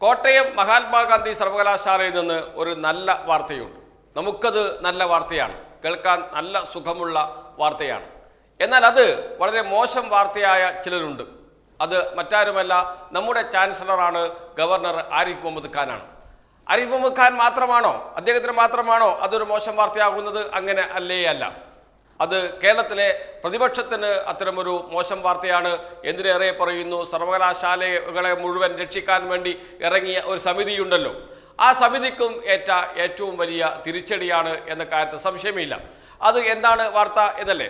കോട്ടയം മഹാത്മാഗാന്ധി സർവകലാശാലയിൽ നിന്ന് ഒരു നല്ല വാർത്തയുണ്ട്. നമുക്കത് നല്ല വാർത്തയാണ്. കേൾക്കാൻ നല്ല സുഖമുള്ള വാർത്തയാണ്. എന്നാൽ അത് വളരെ മോശം വാർത്തയായ ചിലരുണ്ട്. അത് മറ്റാരുമല്ല നമ്മുടെ ചാൻസലറാണ് ഗവർണർ ആരിഫ് മുഹമ്മദ് ഖാനാണ്. ആരിഫ് മുഹമ്മദ് ഖാൻ മാത്രമാണോ? അദ്ദേഹത്തിന് മാത്രമാണോ അതൊരു മോശം വാർത്തയാകുന്നത്? അങ്ങനെ അല്ലേ അല്ല. അത് കേരളത്തിലെ പ്രതിപക്ഷത്തിന് അത്തരമൊരു മോശം വാർത്തയാണ്. എന്തിനേറെ പറയുന്നു? സർവകലാശാലകളെ മുഴുവൻ രക്ഷിക്കാൻ വേണ്ടി ഇറങ്ങിയ ഒരു സമിതിയുണ്ടല്ലോ. ആ സമിതിക്കും ഏറ്റ ഏറ്റവും വലിയ തിരിച്ചടിയാണ് എന്ന കാര്യത്തിൽ സംശയമില്ല. അത് എന്താണ് വാർത്ത എന്നല്ലേ?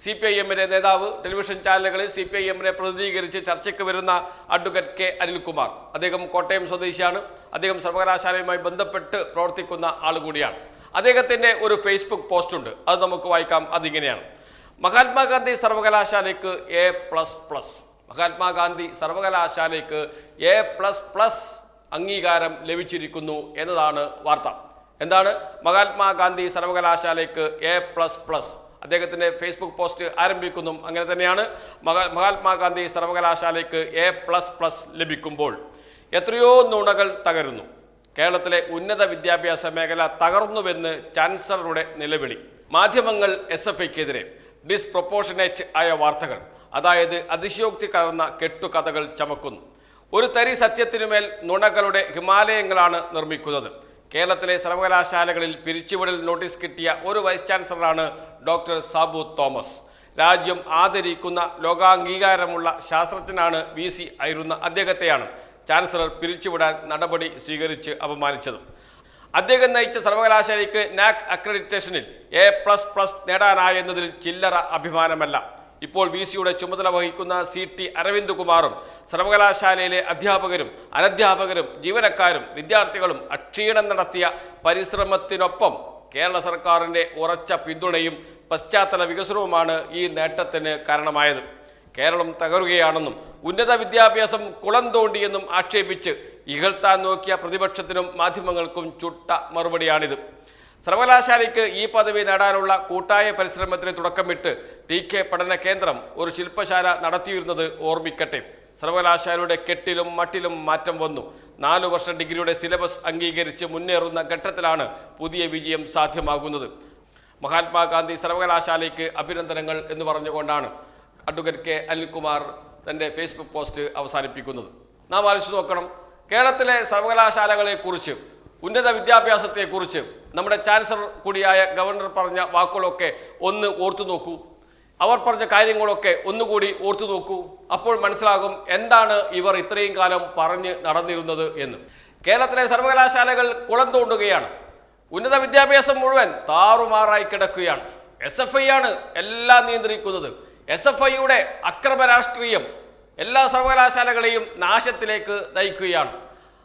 സി പി ഐ എമ്മിന്റെ നേതാവ് ടെലിവിഷൻ ചാനലുകളിൽ സി പി ഐ എമ്മിനെ പ്രതിനിധീകരിച്ച് ചർച്ചയ്ക്ക് വരുന്ന അഡ്വക്കേറ്റ് കെ അനിൽകുമാർ. അദ്ദേഹം കോട്ടയം സ്വദേശിയാണ്. അദ്ദേഹം സർവകലാശാലയുമായി ബന്ധപ്പെട്ട് പ്രവർത്തിക്കുന്ന ആൾ കൂടിയാണ് അദ്ദേഹത്തിന്റെ ഒരു ഫേസ്ബുക്ക് പോസ്റ്റ് ഉണ്ട്. അത് നമുക്ക് വായിക്കാം. അതിങ്ങനെയാണ്. മഹാത്മാഗാന്ധി സർവകലാശാലയ്ക്ക് എ പ്ലസ് പ്ലസ് മഹാത്മാഗാന്ധി സർവകലാശാലയ്ക്ക് എ പ്ലസ് പ്ലസ് അംഗീകാരം ലഭിച്ചിരിക്കുന്നു എന്നതാണ് വാർത്ത. എന്താണ്? മഹാത്മാഗാന്ധി സർവകലാശാലയ്ക്ക് എ പ്ലസ് പ്ലസ് അദ്ദേഹത്തിന്റെ ഫേസ്ബുക്ക് പോസ്റ്റ് ആരംഭിക്കുന്നു. അങ്ങനെ തന്നെയാണ്. മഹാ മഹാത്മാഗാന്ധി സർവകലാശാലയ്ക്ക് എ പ്ലസ് പ്ലസ് ലഭിക്കുമ്പോൾ എത്രയോ നുണകൾ തകരുന്നു. കേരളത്തിലെ ഉന്നത വിദ്യാഭ്യാസ മേഖല തകർന്നുവെന്ന് ചാൻസലറുടെ നിലവിളി. മാധ്യമങ്ങൾ എസ് എഫ് ഐക്കെതിരെ ഡിസ്പ്രൊപ്പോർഷനേറ്റ് ആയ വാർത്തകൾ അതായത് അതിശയോക്തി കലർന്ന കെട്ടുകഥകൾ ചമക്കുന്നു. ഒരു തരി സത്യത്തിനുമേൽ നുണകളുടെ ഹിമാലയങ്ങളാണ് നിർമ്മിക്കുന്നത്. കേരളത്തിലെ സർവകലാശാലകളിൽ പിരിച്ചുവിടൽ നോട്ടീസ് കിട്ടിയ ഒരു വൈസ് ചാൻസലറാണ് ഡോക്ടർ സാബു തോമസ്. രാജ്യം ആദരിക്കുന്ന ലോകാംഗീകാരമുള്ള ശാസ്ത്രജ്ഞനാണ് വി സി ആയിരുന്ന അദ്ദേഹത്തെയാണ് ചാൻസലർ പിരിച്ചുവിടാൻ നടപടി സ്വീകരിച്ച് അപമാനിച്ചതും. അദ്ദേഹം നയിച്ച സർവകലാശാലയ്ക്ക് നാക് അക്രഡിറ്റേഷനിൽ എ പ്ലസ് പ്ലസ് നേടാനായെന്നതിൽ ചില്ലറ അഭിമാനമല്ല. ഇപ്പോൾ വി സിയുടെ ചുമതല വഹിക്കുന്ന സി ടി അരവിന്ദ് കുമാറും സർവകലാശാലയിലെ അധ്യാപകരും അനധ്യാപകരും ജീവനക്കാരും വിദ്യാർത്ഥികളും അക്ഷീണം നടത്തിയ പരിശ്രമത്തിനൊപ്പം കേരള സർക്കാരിന്റെ ഉറച്ച പിന്തുണയും പശ്ചാത്തല വികസനവുമാണ് ഈ നേട്ടത്തിന് കാരണമായത്. കേരളം തകരുകയാണെന്നും ഉന്നത വിദ്യാഭ്യാസം കുളം തോണ്ടിയെന്നും ആക്ഷേപിച്ച് ഇകഴ്ത്താൻ നോക്കിയ പ്രതിപക്ഷത്തിനും മാധ്യമങ്ങൾക്കും ചുട്ട മറുപടിയാണിത്. സർവകലാശാലയ്ക്ക് ഈ പദവി നേടാനുള്ള കൂട്ടായ പരിശ്രമത്തിന് തുടക്കമിട്ട് ടി കെ പഠന കേന്ദ്രം ഒരു ശില്പശാല നടത്തിയിരുന്നത് ഓർമ്മിക്കട്ടെ. സർവകലാശാലയുടെ കെട്ടിലും മട്ടിലും മാറ്റം വന്നു. നാലു വർഷ ഡിഗ്രിയുടെ സിലബസ് അംഗീകരിച്ച് മുന്നേറുന്ന ഘട്ടത്തിലാണ് പുതിയ വിജയം സാധ്യമാകുന്നത്. മഹാത്മാഗാന്ധി സർവകലാശാലയ്ക്ക് അഭിനന്ദനങ്ങൾ എന്ന് പറഞ്ഞുകൊണ്ടാണ് അഡ്വക്കേറ്റ് കെ അനിൽകുമാർ തന്റെ ഫേസ്ബുക്ക് പോസ്റ്റ് അവസാനിപ്പിക്കുന്നത്. നാം ആലോചിച്ച് നോക്കണം. കേരളത്തിലെ സർവകലാശാലകളെക്കുറിച്ച് ഉന്നത വിദ്യാഭ്യാസത്തെക്കുറിച്ച് നമ്മുടെ ചാൻസലർ കൂടിയായ ഗവർണർ പറഞ്ഞ വാക്കുകളൊക്കെ ഒന്ന് ഓർത്തു നോക്കൂ. അവർ പറഞ്ഞ കാര്യങ്ങളൊക്കെ ഒന്നുകൂടി ഓർത്തു നോക്കൂ. അപ്പോൾ മനസ്സിലാകും എന്താണ് ഇവർ ഇത്രയും കാലം പറഞ്ഞ് നടന്നിരുന്നത് എന്ന്. കേരളത്തിലെ സർവകലാശാലകൾ കുളം തോണ്ടുകയാണ്. ഉന്നത വിദ്യാഭ്യാസം മുഴുവൻ താറുമാറായി കിടക്കുകയാണ്. എസ് എഫ് ഐ ആണ് എല്ലാം നിയന്ത്രിക്കുന്നത്. എസ് എഫ് ഐയുടെ അക്രമ രാഷ്ട്രീയം എല്ലാ സർവകലാശാലകളെയും നാശത്തിലേക്ക് നയിക്കുകയാണ്.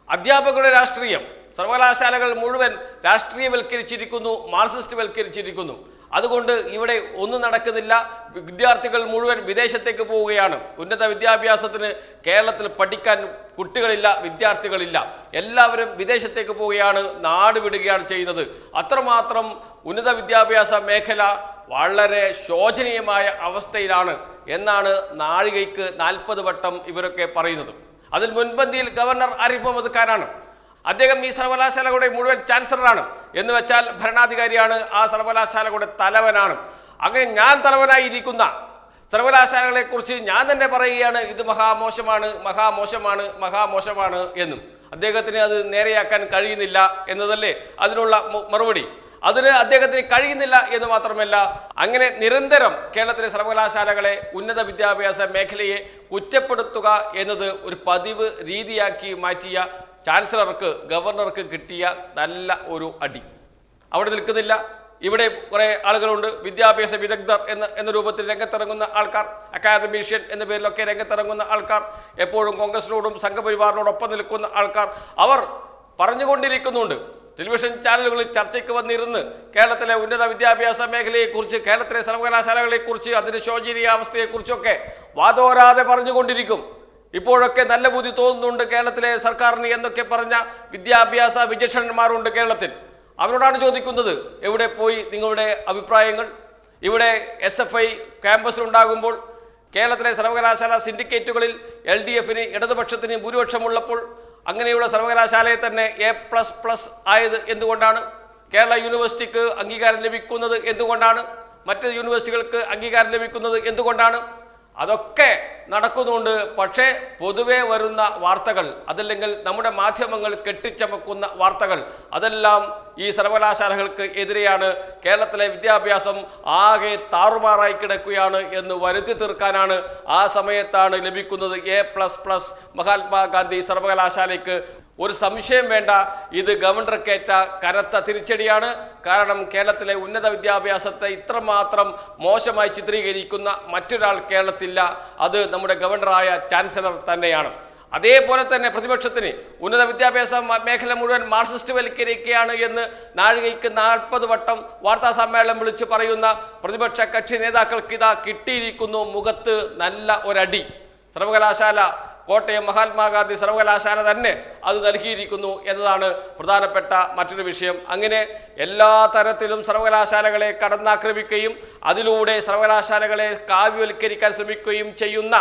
അധ്യാപകരുടെ രാഷ്ട്രീയം സർവകലാശാലകൾ മുഴുവൻ രാഷ്ട്രീയവൽക്കരിച്ചിരിക്കുന്നു മാർക്സിസ്റ്റ് വൽക്കരിച്ചിരിക്കുന്നു അതുകൊണ്ട് ഇവിടെ ഒന്നും നടക്കുന്നില്ല. വിദ്യാർത്ഥികൾ മുഴുവൻ വിദേശത്തേക്ക് പോവുകയാണ്. ഉന്നത വിദ്യാഭ്യാസത്തിന് കേരളത്തിൽ പഠിക്കാൻ കുട്ടികളില്ല വിദ്യാർത്ഥികളില്ല. എല്ലാവരും വിദേശത്തേക്ക് പോവുകയാണ് നാട് വിടുകയാണ് ചെയ്യുന്നത്. അത്രമാത്രം ഉന്നത വിദ്യാഭ്യാസ മേഖല വളരെ ശോചനീയമായ അവസ്ഥയിലാണ് എന്നാണ് നാഴികയ്ക്ക് നാൽപ്പത് വട്ടം ഇവരൊക്കെ പറയുന്നത്. അതിൽ മുൻപന്തിയിൽ ഗവർണർ ആരിഫ് മുഹമ്മദ് ഖാനാണ്. അദ്ദേഹം ഈ സർവകലാശാലകളുടെ മുഴുവൻ ചാൻസലറാണ്. എന്ന് വെച്ചാൽ ഭരണാധികാരിയാണ് ആ സർവകലാശാലകളുടെ തലവനാണ്. അങ്ങനെ ഞാൻ തലവനായിരിക്കുന്ന സർവകലാശാലകളെ കുറിച്ച് ഞാൻ തന്നെ പറയുകയാണ് ഇത് മഹാമോശമാണ് മഹാമോശമാണ് മഹാമോശമാണ് എന്നും. അദ്ദേഹത്തിന് അത് നേരെയാക്കാൻ കഴിയുന്നില്ല എന്നതല്ലേ അതിനുള്ള മറുപടി. അതിന് അദ്ദേഹത്തിന് കഴിയുന്നില്ല എന്ന് മാത്രമല്ല അങ്ങനെ നിരന്തരം കേരളത്തിലെ സർവകലാശാലകളെ ഉന്നത വിദ്യാഭ്യാസ മേഖലയെ കുറ്റപ്പെടുത്തുക എന്നത് ഒരു പതിവ് രീതിയാക്കി മാറ്റിയ ചാൻസലർക്ക് ഗവർണർക്ക് കിട്ടിയ നല്ല ഒരു അടി. അവിടെ നിൽക്കുന്നില്ല. ഇവിടെ കുറേ ആളുകളുണ്ട്. വിദ്യാഭ്യാസ വിദഗ്ധർ എന്ന എന്ന രൂപത്തിൽ രംഗത്തിറങ്ങുന്ന ആൾക്കാർ അക്കാദമീഷ്യൻ എന്ന പേരിലൊക്കെ രംഗത്തിറങ്ങുന്ന ആൾക്കാർ എപ്പോഴും കോൺഗ്രസിനോടും സംഘപരിവാറിനോടൊപ്പം നിൽക്കുന്ന ആൾക്കാർ അവർ പറഞ്ഞുകൊണ്ടിരിക്കുന്നുണ്ട്. ടെലിവിഷൻ ചാനലുകളിൽ ചർച്ചയ്ക്ക് വന്നിരുന്ന് കേരളത്തിലെ ഉന്നത വിദ്യാഭ്യാസ മേഖലയെക്കുറിച്ച് കേരളത്തിലെ സർവകലാശാലകളെക്കുറിച്ച് അതിന്റെ ശോചനീയാവസ്ഥയെക്കുറിച്ചൊക്കെ വാദോരാതെ പറഞ്ഞുകൊണ്ടിരിക്കും. ഇപ്പോഴൊക്കെ നല്ല ബുദ്ധി തോന്നുന്നുണ്ട് കേരളത്തിലെ സർക്കാരിന് എന്നൊക്കെ പറഞ്ഞ വിദ്യാഭ്യാസ വിചക്ഷണന്മാരുണ്ട് കേരളത്തിൽ. അവരോടാണ് ചോദിക്കുന്നത് എവിടെ പോയി നിങ്ങളുടെ അഭിപ്രായങ്ങൾ? ഇവിടെ എസ് എഫ് ഐ ക്യാമ്പസിലുണ്ടാകുമ്പോൾ കേരളത്തിലെ സർവകലാശാല സിൻഡിക്കേറ്റുകളിൽ എൽ ഡി എഫിന് ഇടതുപക്ഷത്തിന് ഭൂരിപക്ഷമുള്ളപ്പോൾ അങ്ങനെയുള്ള സർവകലാശാലയെ തന്നെ എ പ്ലസ് പ്ലസ് ആയത് എന്തുകൊണ്ടാണ്? കേരള യൂണിവേഴ്സിറ്റിക്ക് അംഗീകാരം ലഭിക്കുന്നത് എന്തുകൊണ്ടാണ്? മറ്റ് യൂണിവേഴ്സിറ്റികൾക്ക് അംഗീകാരം ലഭിക്കുന്നത് എന്തുകൊണ്ടാണ്? അതൊക്കെ നടക്കുന്നുണ്ട് പക്ഷേ പൊതുവെ വരുന്ന വാർത്തകൾ അതല്ലെങ്കിൽ നമ്മുടെ മാധ്യമങ്ങൾ കെട്ടിച്ചമക്കുന്ന വാർത്തകൾ അതെല്ലാം ഈ സർവകലാശാലകൾക്ക് എതിരെയാണ് കേരളത്തിലെ വിദ്യാഭ്യാസം ആകെ താറുമാറായി കിടക്കുകയാണ് എന്ന് വരുത്തി തീർക്കാനാണ് ആ സമയത്താണ് ലഭിക്കുന്നത് എ പ്ലസ് പ്ലസ് മഹാത്മാഗാന്ധി സർവകലാശാലയ്ക്ക്. ഒരു സംശയം വേണ്ട ഇത് ഗവർണർക്കേറ്റ കനത്ത തിരിച്ചടിയാണ്. കാരണം കേരളത്തിലെ ഉന്നത വിദ്യാഭ്യാസത്തെ ഇത്രമാത്രം മോശമായി ചിത്രീകരിക്കുന്ന മറ്റൊരാൾ കേരളത്തില്ല. അത് നമ്മുടെ ഗവർണറായ ചാൻസലർ തന്നെയാണ്. അതേപോലെ തന്നെ പ്രതിപക്ഷത്തിന് ഉന്നത വിദ്യാഭ്യാസ മേഖല മുഴുവൻ മാർക്സിസ്റ്റ് വൽക്കരിക്കുകയാണ് എന്ന് നാഴികയ്ക്ക് നാൽപ്പത് വട്ടം വാർത്താ സമ്മേളനം വിളിച്ച് പറയുന്ന പ്രതിപക്ഷ കക്ഷി നേതാക്കൾക്ക് ഇതാ കിട്ടിയിരിക്കുന്നു മുഖത്ത് നല്ല ഒരടി. സർവകലാശാല കോട്ടയം മഹാത്മാഗാന്ധി സർവകലാശാല തന്നെ അത് നൽകിയിരിക്കുന്നു എന്നതാണ് പ്രധാനപ്പെട്ട മറ്റൊരു വിഷയം. അങ്ങനെ എല്ലാ തരത്തിലും സർവകലാശാലകളെ കടന്നാക്രമിക്കുകയും അതിലൂടെ സർവകലാശാലകളെ കാവ്യവൽക്കരിക്കാൻ ശ്രമിക്കുകയും ചെയ്യുന്ന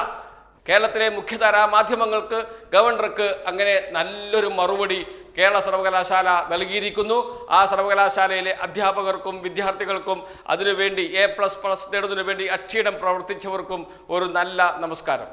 കേരളത്തിലെ മുഖ്യധാരാ മാധ്യമങ്ങൾക്ക് ഗവർണർക്ക് അങ്ങനെ നല്ലൊരു മറുപടി കേരള സർവകലാശാല നൽകിയിരിക്കുന്നു. ആ സർവകലാശാലയിലെ അധ്യാപകർക്കും വിദ്യാർത്ഥികൾക്കും അതിനുവേണ്ടി എ പ്ലസ് പ്ലസ് നേടുന്നതിനു വേണ്ടി അക്ഷീണം പ്രവർത്തിച്ചവർക്കും ഒരു നല്ല നമസ്കാരം.